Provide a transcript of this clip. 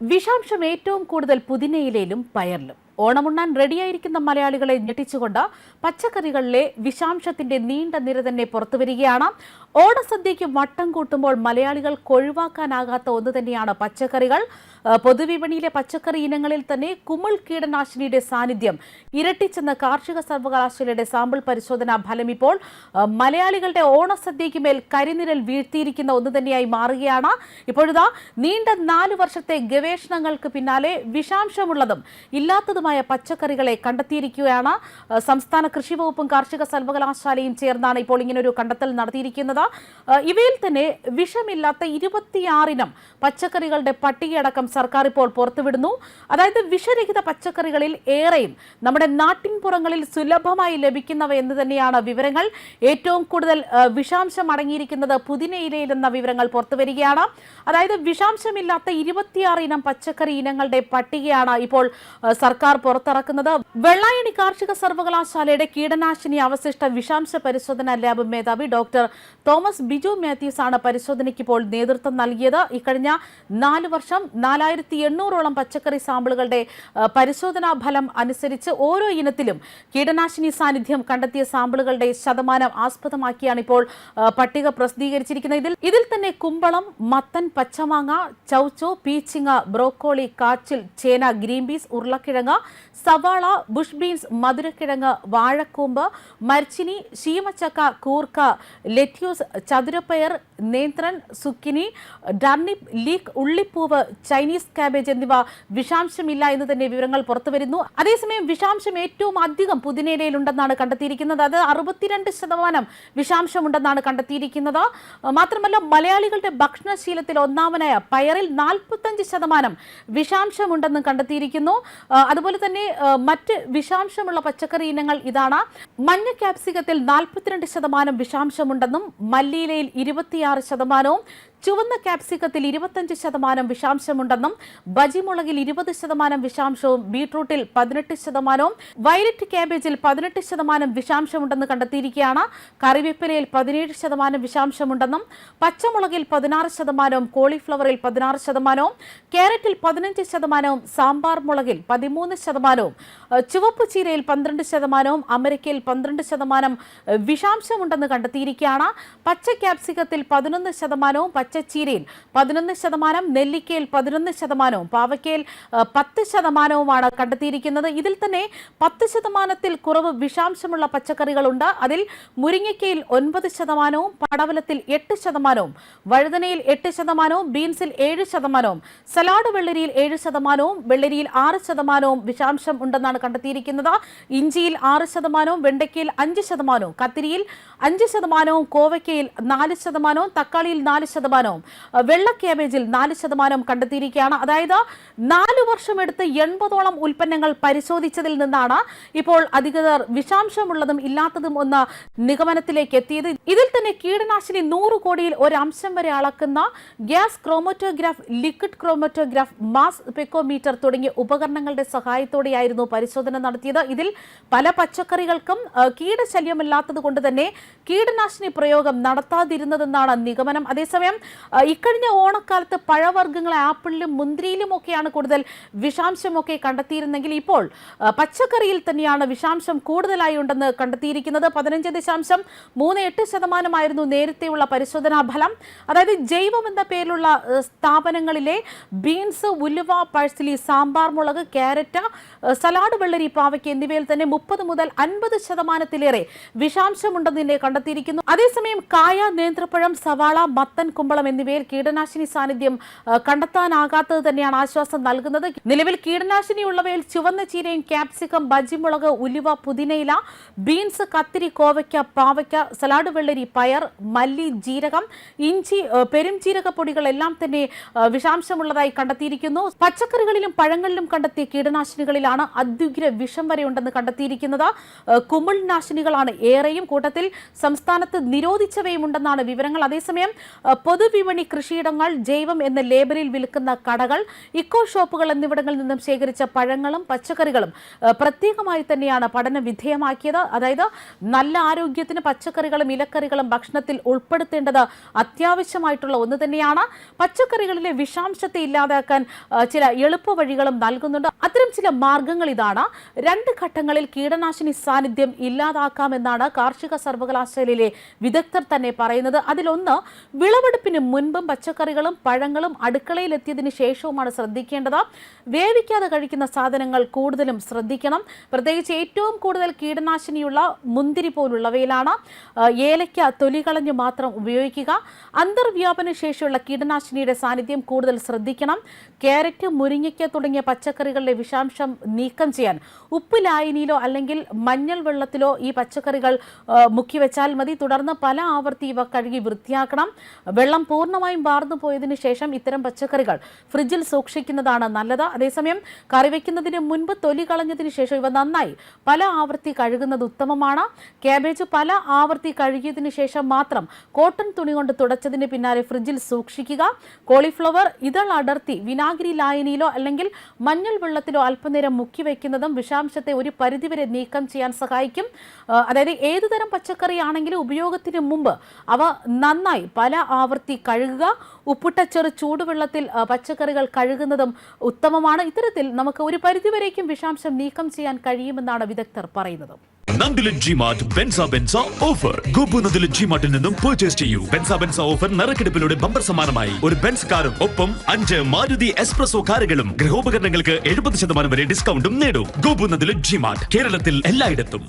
വിഷാംശം ഏറ്റവും കൂടുതൽ പുതിനയിലയിലും പയറിലും. ഓണമുണ്ണാൻ റെഡിയായിരിക്കുന്ന മലയാളികളെ ഞെട്ടിച്ചുകൊണ്ട് പച്ചക്കറികളിലെ വിഷാംശത്തിന്റെ നീണ്ട നിര തന്നെ പുറത്തുവരികയാണ്. ഓണസദ്യയ്ക്ക് വട്ടം കൂട്ടുമ്പോൾ മലയാളികൾ ഒഴിവാക്കാനാകാത്ത ഒന്ന് തന്നെയാണ് പച്ചക്കറികൾ. പൊതുവിപണിയിലെ പച്ചക്കറി ഇനങ്ങളിൽ തന്നെ കുമിൾ കീടനാശിനിയുടെ സാന്നിധ്യം ഇരട്ടിച്ചെന്ന കാർഷിക സർവകലാശാലയുടെ സാമ്പിൾ പരിശോധനാ ഫലം ഇപ്പോൾ മലയാളികളുടെ ഓണസദ്യയ്ക്ക് മേൽ കരിനിരൽ വീഴ്ത്തിയിരിക്കുന്ന ഒന്ന് തന്നെയായി മാറുകയാണ്. ഇപ്പോഴിതാ നീണ്ട നാല് വർഷത്തെ ഗവേഷണങ്ങൾക്ക് പിന്നാലെ വിഷാംശമുള്ളതും ഇല്ലാത്തതുമായ പച്ചക്കറികളെ കണ്ടെത്തിയിരിക്കുകയാണ്. സംസ്ഥാന കൃഷി വകുപ്പും കാർഷിക സർവകലാശാലയും ചേർന്നാണ് ഇപ്പോൾ ഇങ്ങനൊരു കണ്ടെത്തൽ നടത്തിയിരിക്കുന്നത്. ഇവയിൽ തന്നെ വിഷമില്ലാത്ത ഇരുപത്തിയാറിനം പച്ചക്കറികളുടെ പട്ടികയടക്കം സർക്കാർ ഇപ്പോൾ പുറത്തുവിടുന്നു. അതായത് വിഷരഹിത പച്ചക്കറികളിൽ ഏറെയും നമ്മുടെ നാട്ടിൻപുറങ്ങളിൽ സുലഭമായി ലഭിക്കുന്നവ എന്ന് തന്നെയാണ് വിവരങ്ങൾ. ഏറ്റവും കൂടുതൽ വിഷാംശം അടങ്ങിയിരിക്കുന്നത് പുതിനയിലയിൽ എന്ന വിവരങ്ങൾ പുറത്തുവരികയാണ്. അതായത് വിഷാംശമില്ലാത്ത ഇരുപത്തിയാറ് ഇനം പച്ചക്കറി ഇനങ്ങളുടെ പട്ടികയാണ് ഇപ്പോൾ സർക്കാർ പുറത്തിറക്കുന്നത്. വെള്ളായണി കാർഷിക സർവകലാശാലയുടെ കീടനാശിനി അവശിഷ്ട വിഷാംശ പരിശോധനാ ലാബ് മേധാവി ഡോക്ടർ തോമസ് ബിജു മാത്യൂസ് ആണ് പരിശോധനയ്ക്ക് ഇപ്പോൾ നേതൃത്വം നൽകിയത്. ഇക്കഴിഞ്ഞ നാല് വർഷം നാലായിരത്തി എണ്ണൂറോളം പച്ചക്കറി സാമ്പിളുകളുടെ പരിശോധനാ ഫലം അനുസരിച്ച് ഓരോ ഇനത്തിലും കീടനാശിനി സാന്നിധ്യം കണ്ടെത്തിയ സാമ്പിളുകളുടെ ശതമാനം ആസ്പദമാക്കിയാണ് ഇപ്പോൾ പട്ടിക പ്രസിദ്ധീകരിച്ചിരിക്കുന്നത്. ഇതിൽ ഇതിൽ തന്നെ കുമ്പളം മത്തൻ പച്ചമാങ്ങ ചൗച്ചോ പീച്ചിങ്ങ ബ്രോക്കോളി കാച്ചിൽ ചേന ഗ്രീൻ പീസ് ഉരുളക്കിഴങ്ങ് സവാള ബുഷ് ബീൻസ് മധുരക്കിഴങ്ങ് വാഴക്കൂമ്പ് മരിച്ചിനി ശീമച്ചക്ക കൂർക്ക ലെറ്റ്യൂസ് ചതുരപ്പയർ നേന്ത്രൻ സുക്കിനി ഡർണിപ്പ് ലീക്ക് ഉള്ളിപ്പൂവ് ചൈനീസ് കാബേജ് എന്നിവ വിഷാംശമില്ല എന്ന് തന്നെ വിവരങ്ങൾ പുറത്തുവരുന്നു അതേസമയം വിഷാംശം ഏറ്റവും അധികം പുതിനയിലയിലുണ്ടെന്നാണ് കണ്ടെത്തിയിരിക്കുന്നത്. അത് അറുപത്തിരണ്ട് ശതമാനം വിഷാംശമുണ്ടെന്നാണ് കണ്ടെത്തിയിരിക്കുന്നത്. മാത്രമല്ല മലയാളികളുടെ ഭക്ഷണശീലത്തിൽ ഒന്നാമനായ പയറിൽ നാൽപ്പത്തഞ്ച് ശതമാനം വിഷാംശമുണ്ടെന്നും കണ്ടെത്തിയിരിക്കുന്നു. ആ, അതുപോലെ തന്നെ മറ്റ് വിഷാംശമുള്ള പച്ചക്കറി ഇനങ്ങൾ ഇതാണ്. മഞ്ഞ ക്യാപ്സികത്തിൽ നാൽപ്പത്തിരണ്ട് ശതമാനം വിഷാംശമുണ്ടെന്നും മല്ലിയിലയിൽ ഇരുപത്തിയാറ് ശതമാനവും ചുവന്ന കാപ്സിക്കത്തിൽ ഇരുപത്തഞ്ച് ശതമാനം വിഷാംശമുണ്ടെന്നും ബജിമുളകിൽ ഇരുപത് ശതമാനം വിഷാംശവും ബീട്രൂട്ടിൽ പതിനെട്ട് ശതമാനവും വയലറ്റ് ക്യാബേജിൽ പതിനെട്ട് ശതമാനം വിഷാംശമുണ്ടെന്ന് കണ്ടെത്തിയിരിക്കുകയാണ്. കറിവേപ്പിലയിൽ പതിനേഴ് ശതമാനം വിഷാംശമുണ്ടെന്നും പച്ചമുളകിൽ പതിനാറ് ശതമാനവും കോളിഫ്ലവറിൽ പതിനാറ് ശതമാനവും ക്യാരറ്റിൽ പതിനഞ്ച് ശതമാനവും സാമ്പാർ മുളകിൽ പതിമൂന്ന് ശതമാനവും ചുവപ്പ് ചീരയിൽ പന്ത്രണ്ട് ശതമാനവും അമരിക്കയിൽ പന്ത്രണ്ട് ശതമാനം വിഷാംശമുണ്ടെന്ന് കണ്ടെത്തിയിരിക്കുകയാണ്. പച്ച ക്യാപ്സിക്കത്തിൽ പതിനൊന്ന് ശതമാനവും പച്ചച്ചീരയിൽ പതിനൊന്ന് ശതമാനം നെല്ലിക്കയിൽ പതിനൊന്ന് ശതമാനവും പാവയ്ക്കയിൽ പത്ത് ശതമാനവുമാണ് കണ്ടെത്തിയിരിക്കുന്നത്. ഇതിൽ തന്നെ പത്ത് ശതമാനത്തിൽ കുറവ് വിഷാംശമുള്ള പച്ചക്കറികളുണ്ട്. അതിൽ മുരിങ്ങയ്ക്കയിൽ ഒൻപത് ശതമാനവും പടവലത്തിൽ എട്ട് ശതമാനവും വഴുതനയിൽ എട്ട് ശതമാനവും ബീൻസിൽ ഏഴ് ശതമാനവും സലാഡ് വെള്ളരിയിൽ ഏഴ് ശതമാനവും വെള്ളരിയിൽ ആറ് ശതമാനവും വിഷാംശം ഉണ്ടെന്നാണ് കണ്ടെത്തിയിരിക്കുന്നത്. ഇഞ്ചിയിൽ ആറ് ശതമാനവും വെണ്ടയ്ക്കയിൽ അഞ്ച് ശതമാനവും കത്തിരിയിൽ അഞ്ച് ശതമാനവും കോവയ്ക്കയിൽ നാല് ശതമാനവും തക്കാളിയിൽ നാല് ശതമാനവും. വെള്ള ക്യാബേജിൽ നാല് ശതമാനവും കണ്ടെത്തിയിരിക്കുകയാണ്. അതായത് നാല് വർഷമെടുത്ത് എൺപതോളം ഉൽപ്പന്നങ്ങൾ പരിശോധിച്ചതിൽ നിന്നാണ് ഇപ്പോൾ അധികൃതർ വിഷാംശമുള്ളതും ഇല്ലാത്തതും ഒന്ന് നിഗമനത്തിലേക്ക് എത്തിയത്. ഇതിൽ തന്നെ കീടനാശിനി നൂറ് കോടിയിൽ ഒരംശം വരെ അളക്കുന്ന gas chromatograph liquid chromatograph mass spectrometer തുടങ്ങിയ ഉപകരണങ്ങളുടെ സഹായത്തോടെയായിരുന്നു പരിശോധന നടത്തിയത്. ഇതിൽ പല പച്ചക്കറികൾക്കും കീടശല്യമില്ലാത്തത് കൊണ്ട് തന്നെ കീടനാശിനി പ്രയോഗം നടത്താതിരുന്നതെന്നാണ് നിഗമനം. അതേസമയം ഇക്കഴിഞ്ഞ ഓണക്കാലത്ത് പഴവർഗങ്ങൾ ആപ്പിളിലും മുന്തിരിയിലും ഒക്കെയാണ് കൂടുതൽ വിഷാംശമൊക്കെ കണ്ടെത്തിയിരുന്നെങ്കിൽ ഇപ്പോൾ പച്ചക്കറിയിൽ തന്നെയാണ് വിഷാംശം കൂടുതലായി ഉണ്ടെന്ന് കണ്ടെത്തിയിരിക്കുന്നത്. പതിനഞ്ച് ദശാംശം മൂന്ന് എട്ട് ശതമാനമായിരുന്നു നേരത്തെയുള്ള പരിശോധനാ ഫലം. അതായത് ജൈവം എന്ന പേരിലുള്ള സ്ഥാപനങ്ങളിലെ ബീൻസ് ഉലുവ പഴ്സലി സാമ്പാർ മുളക് ക്യാരറ്റ് സലാഡ് വെള്ളരി പാവയ്ക്ക് എന്നിവയിൽ തന്നെ മുപ്പത് മുതൽ അൻപത് ശതമാനത്തിലേറെ വിഷാംശമുണ്ടെന്ന് കണ്ടെത്തിയിരിക്കുന്നു. അതേസമയം കായ നേന്ത്രപ്പഴം സവാള മത്തൻ കുമ്പളം എന്നിവയിൽ കീടനാശിനി സാന്നിധ്യം കണ്ടെത്താനാകാത്തത് തന്നെയാണ് ആശ്വാസം നൽകുന്നത്. നിലവിൽ കീടനാശിനി ഉള്ളവയിൽ ചുവന്ന ചീരയും ക്യാപ്സിക്കം ബജിമുളക് ഉലുവ പുതിനയില ബീൻസ് കത്തിരി കോവയ്ക്ക പാവയ്ക്ക സലാഡ് വെള്ളരി പയർ മല്ലി ജീരകം ഇഞ്ചി ഏഹ്, പൊടികൾ എല്ലാം തന്നെ വിഷാംശമുള്ളതായി കണ്ടെത്തിയിരിക്കുന്നു. പച്ചക്കറികളിലും പഴങ്ങളിലും കണ്ടെത്തിയ കീടനാശിനികളിലാണ് അത്യുഗ്ര വിഷം വരെ ഉണ്ടെന്ന് കണ്ടെത്തിയിരിക്കുന്നത് കുമിൾനാശിനികളാണ് ഏറെയും കൂട്ടത്തിൽ. സംസ്ഥാനത്ത് നിരോധിച്ചവയും ഉണ്ടെന്നാണ് വിവരങ്ങൾ. അതേസമയം പൊതു പൊതുവിപണി കൃഷിയിടങ്ങൾ ജൈവം എന്ന ലേബലിൽ വിൽക്കുന്ന കടകൾ ഇക്കോ ഷോപ്പുകൾ എന്നിവിടങ്ങളിൽ നിന്നും ശേഖരിച്ച പഴങ്ങളും പച്ചക്കറികളും പ്രത്യേകമായി തന്നെയാണ് പഠനം വിധേയമാക്കിയത്. അതായത് നല്ല ആരോഗ്യത്തിന് പച്ചക്കറികളും ഇലക്കറികളും ഭക്ഷണത്തിൽ ഉൾപ്പെടുത്തേണ്ടത് അത്യാവശ്യമായിട്ടുള്ള ഒന്ന് തന്നെയാണ്. പച്ചക്കറികളിലെ വിഷാംശത്തെ ഇല്ലാതാക്കാൻ ചില എളുപ്പ വഴികളും നൽകുന്നുണ്ട്. അത്തരം ചില മാർഗങ്ങൾ ഇതാണ്. രണ്ട് ഘട്ടങ്ങളിൽ കീടനാശിനി സാന്നിധ്യം ഇല്ലാതാക്കാമെന്നാണ് കാർഷിക സർവകലാശാലയിലെ വിദഗ്ധർ തന്നെ പറയുന്നത്. അതിലൊന്ന് വിളവെടുപ്പിന് മുൻപും പച്ചക്കറികളും പഴങ്ങളും അടുക്കളയിൽ എത്തിയതിനു ശേഷവുമാണ് ശ്രദ്ധിക്കേണ്ടത്. വേവിക്കാതെ കഴിക്കുന്ന സാധനങ്ങൾ കൂടുതലും ശ്രദ്ധിക്കണം. പ്രത്യേകിച്ച് ഏറ്റവും കൂടുതൽ കീടനാശിനിയുള്ള മുന്തിരി പോലുള്ളവയിലാണ് ഏലയ്ക്ക തൊലി കളഞ്ഞ് മാത്രം ഉപയോഗിക്കുക. അന്തർവ്യാപന ശേഷിയുള്ള കീടനാശിനിയുടെ സാന്നിധ്യം കൂടുതൽ ശ്രദ്ധിക്കണം. ക്യാരറ്റ് മുരിങ്ങയ്ക്ക തുടങ്ങിയ പച്ചക്കറികളിലെ വിഷാംശം നീക്കം ചെയ്യാൻ. ഉപ്പ് ലായനിയിലോ അല്ലെങ്കിൽ മഞ്ഞൾ വെള്ളത്തിലോ ഈ പച്ചക്കറികൾ മുക്കി വെച്ചാൽ മതി. തുടർന്ന് പല ആവർത്തി ഇവ കഴുകി വൃത്തിയാക്കണം. വെള്ളം പൂർണമായും വാർന്നു പോയതിനു ശേഷം ഇത്തരം പച്ചക്കറികൾ ഫ്രിഡ്ജിൽ സൂക്ഷിക്കുന്നതാണ് നല്ലത്. അതേസമയം കറി വയ്ക്കുന്നതിന് മുൻപ് തൊലി കളഞ്ഞതിന് ശേഷം ഇവ നന്നായി പല ആവർത്തി കഴുകുന്നത് ഉത്തമമാണ്. കാബേജ് പല ആവർത്തി കഴുകിയതിനു ശേഷം മാത്രം കോട്ടൺ തുണി കൊണ്ട് തുടച്ചതിന് പിന്നാലെ ഫ്രിഡ്ജിൽ സൂക്ഷിക്കുക. കോളിഫ്ലവർ ഇതൾ അടർത്തി വിനാഗിരി ലായനിയിലോ അല്ലെങ്കിൽ മഞ്ഞൾ വെള്ളത്തിലോ അല്പനേരം മുക്കി വയ്ക്കുന്നതും വിഷാംശത്തെ ഒരു പരിധിവരെ നീക്കം ചെയ്യാൻ സഹായിക്കും. അതായത് ഏതുതരം പച്ചക്കറിയാണെങ്കിലും ഉപയോഗത്തിന് മുമ്പ് അവ നന്നായി പല ആവർത്തി കഴുകുക. ഉപ്പിട്ട ചെറു ചൂടുവെള്ളത്തിൽ പച്ചക്കറികൾ കഴുകുന്നതും ഉത്തമമാണ്. ഇത്തരത്തിൽ നമുക്ക് ഒരു പരിധിവരേക്കും വിഷാംശം നീക്കം ചെയ്യാൻ കഴിയുമെന്നാണ് വിദഗ്ധർ പറയുന്നത്. നന്ദില ബെൻസ ബെൻസ ഓഫർ നിന്നും പർച്ചേസ് ചെയ്യൂ. ബെൻസ ബെൻസ ഓഫർ ബമ്പർ ഒരു ബെൻസ് കാറും ഒപ്പം അഞ്ച് മാരുതി എക്സ്പ്രസോ കാറുകളും. ഗൃഹോപകരണങ്ങൾക്ക് എഴുപത് ശതമാനം വരെ ഡിസ്കൗണ്ടും നേടും. ഗോപു ജിമാർട്ട് കേരളത്തിൽ എല്ലായിടത്തും.